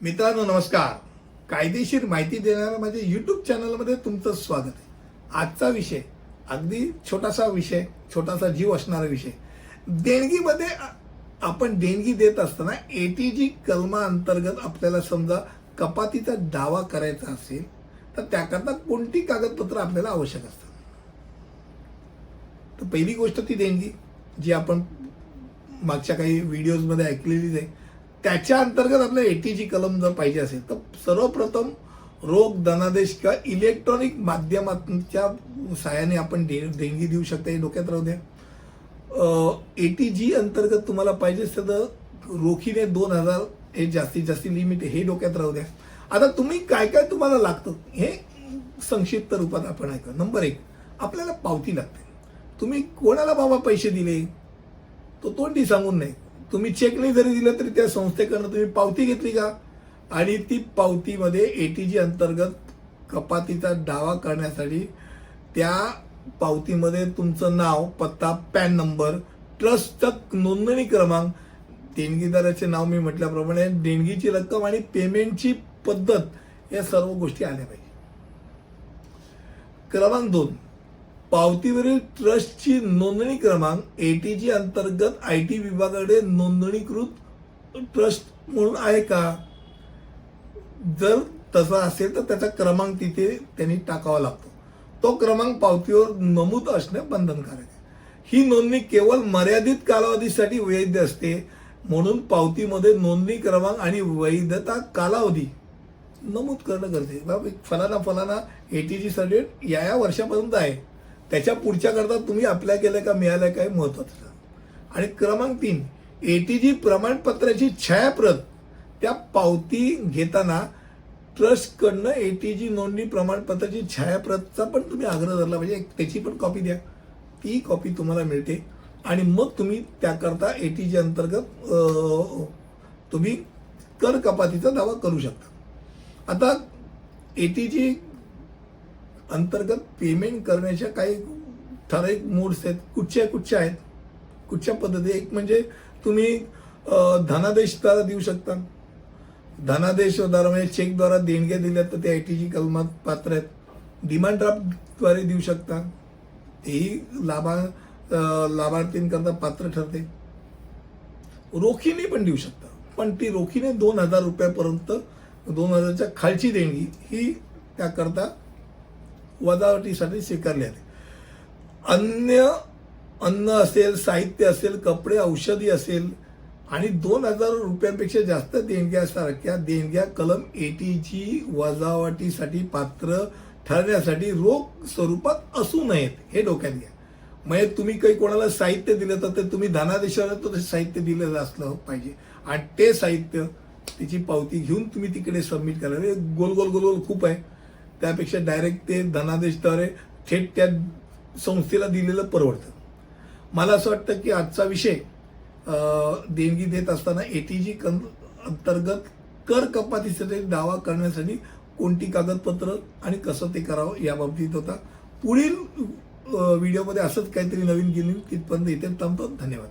मित्रांनो नमस्कार. कायदेशीर माहिती देणाऱ्या माझ्या युट्यूब चॅनलमध्ये तुमचं स्वागत आहे. आजचा विषय अगदी छोटासा विषय छोटासा जीव असणारा विषय. देणगीमध्ये आपण देणगी देत असताना एटी जी कलमा अंतर्गत आपल्याला समजा कपातीचा दावा करायचा असेल तर त्याकरता कोणती कागदपत्र आपल्याला आवश्यक असतात? तर पहिली गोष्ट ती देणगी जी आपण मागच्या काही व्हिडिओजमध्ये ऐकलेलीच आहे. त्याच्या अंतर्गत आपल्याला एटीची कलम जर पाहिजे असेल तर सर्वप्रथम रोख धनादेश किंवा इलेक्ट्रॉनिक माध्यमांच्या सहाय्याने आपण दे देणगी देऊ शकता हे डोक्यात राहू द्या. एटी जी अंतर्गत तुम्हाला पाहिजे असेल तर रोखीने दोन हजार हे जास्तीत जास्त लिमिट हे डोक्यात राहू द्या. आता तुम्ही काय काय तुम्हाला लागतं हे संक्षिप्त रूपात आपण ऐका. नंबर एक आपल्याला पावती लागते. तुम्ही कोणाला बाबा पैसे दिले? तो तोंडी सांगून नाही. तुम्ही चेकने जरी दिलं तरी त्या संस्थेकडनं तुम्ही पावती घेतली का? आणि ती पावतीमध्ये ए टी जी अंतर्गत कपातीचा दावा करण्यासाठी त्या पावतीमध्ये तुमचं नाव पत्ता पॅन नंबर ट्रस्टचा नोंदणी क्रमांक देणगीदाराचे नाव मी म्हटल्याप्रमाणे देणगीची रक्कम आणि पेमेंटची पद्धत या सर्व गोष्टी आल्या पाहिजे. क्रमांक दोन. पावतीवरील ट्रस्टची नोंदणी क्रमांक एटीजी अंतर्गत आय टी विभागाकडे नोंदणीकृत ट्रस्ट म्हणून आहे का? जर तसा असेल तर त्याचा क्रमांक तिथे त्यांनी टाकावा लागतो. तो क्रमांक पावतीवर नमूद असणे बंधनकारक आहे. ही नोंदणी केवळ मर्यादित कालावधीसाठी वैध असते म्हणून पावतीमध्ये नोंदणी क्रमांक आणि वैधता कालावधी नमूद करणं गरजेचं बाबा एक फलाना फलाना एटीजी सर्टिफिकेट या या वर्षापर्यंत आहे. त्याच्या पुढच्या करता तुम्ही अप्लाय केलं का मिळालं काय महत्वाचं आणि क्रमांक तीन ए टी जी प्रमाणपत्राची छायाप्रत. त्या पावती घेताना ट्रस्टकडनं ए टी जी नोंदणी प्रमाणपत्राची छायाप्रतचा पण तुम्ही आग्रह धरला पाहिजे. त्याची पण कॉपी द्या. ती कॉपी तुम्हाला मिळते. आणि मग तुम्ही त्याकरता ए टी जी अंतर्गत तुम्ही कर कपातीचा दावा करू शकता. आता ए टी जी अंतर्गत पेमेंट करण्याच्या काही ठराविक मोड्स आहेत. कुठच्या कुठच्या आहेत? कुठच्या पद्धती? एक म्हणजे तुम्ही धनादेशद्वारा देऊ शकता. धनादेशद्वारा म्हणजे चेकद्वारा देणग्या दिल्या तर ते आय टीची कलमात पात्र आहेत. डिमांड ड्राफ्टद्वारे देऊ शकता. तेही लाभा लाभार्थींकरता पात्र ठरते. रोखीने पण देऊ शकता. पण ती रोखीने दोन हजार रुपयापर्यंत दोन हजारच्या खालची देणगी ही त्याकरता वजावटीसाठी स्वीकारले आहेत. अन्य अन्न असेल साहित्य असेल कपडे औषधी असेल आणि दोन हजार रुपयांपेक्षा जास्त देणग्यासारख्या देणग्या कलम एटीची वजावटीसाठी पात्र ठरण्यासाठी रोख स्वरूपात असू नयेत हे डोक्यात घ्या. म्हणजे तुम्ही काही कोणाला साहित्य दिलं तर ते तुम्ही धनादेशाला तर साहित्य दिलेलं असलं पाहिजे. आणि ते साहित्य तिची पावती घेऊन तुम्ही तिकडे सबमिट करा हे गोल गोल गोल गोल खूप आहे. त्यापेक्षा डायरेक्ट ते धनादेशद्वारे थेट त्या संस्थेला दिलेलं परवडतं. मला असं वाटतं की आजचा विषय देणगी देत असताना ए टी जी कं अंतर्गत कर कपातीसाठी दावा करण्यासाठी कोणती कागदपत्र आणि कसं ते करावं याबाबतीत होता. पुढील व्हिडिओमध्ये असंच काहीतरी नवीन गेली तिथपर्यंत इथे थांबतो. धन्यवाद.